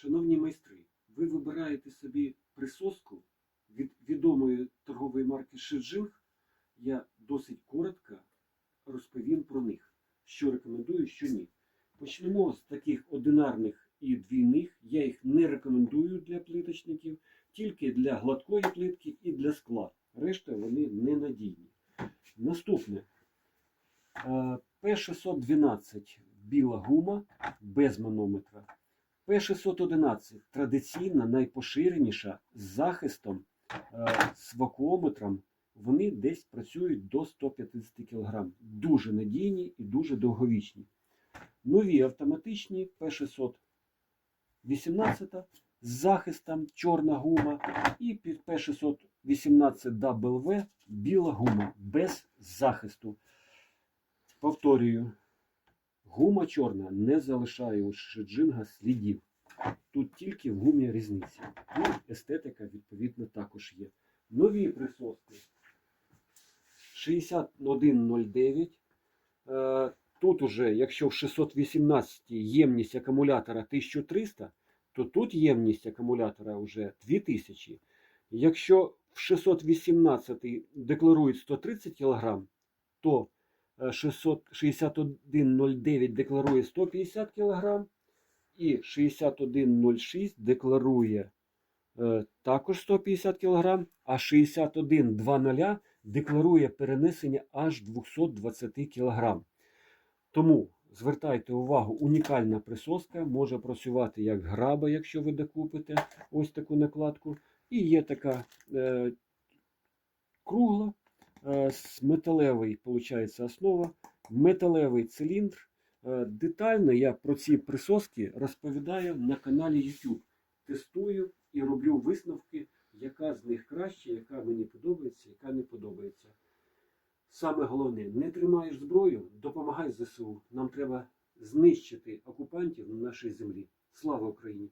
Шановні майстри, ви вибираєте собі присоску від відомої торгової марки Шеджинг. Я досить коротко розповім про них, що рекомендую, що ні. Почнемо з таких одинарних і двійних. Я їх не рекомендую для плиточників, тільки для гладкої плитки і для скла. Решта вони ненадійні. Наступне. Е, П612 біла гума без манометра. П611 традиційна, найпоширеніша з захистом, е, з вакуометром. Вони десь працюють до 150 кг. Дуже надійні і дуже довговічні. Нові автоматичні П618 з захистом чорна гума і під П618W біла гума без захисту. Повторюю, гума чорна не залишає у шеджинга слідів. Тут тільки в гумі різниця. Ну, естетика, відповідно, також є. Нові присоски 6109. Е, Тут уже, якщо в 618 ємність акумулятора 1300, то тут ємність акумулятора вже 2000. Якщо в 618 декларують 130 кг, то е, 66109 декларує 150 кг і 6106 декларує е, також 150 кг, а 6120 декларує перенесення аж 220 кг. Тому звертайте увагу, унікальна присоска може працювати як граба, якщо ви докупите ось таку накладку. І є така е, кругла, металевий, виходить, основа, металевий циліндр. Е, детально я про ці присоски розповідаю на каналі YouTube. Тестую і роблю висновки, яка з них краще, яка мені подобається, яка не подобається. Саме головне, не тримаєш зброю, допомагай ЗСУ. Нам треба знищити окупантів на нашій землі. Слава Україні!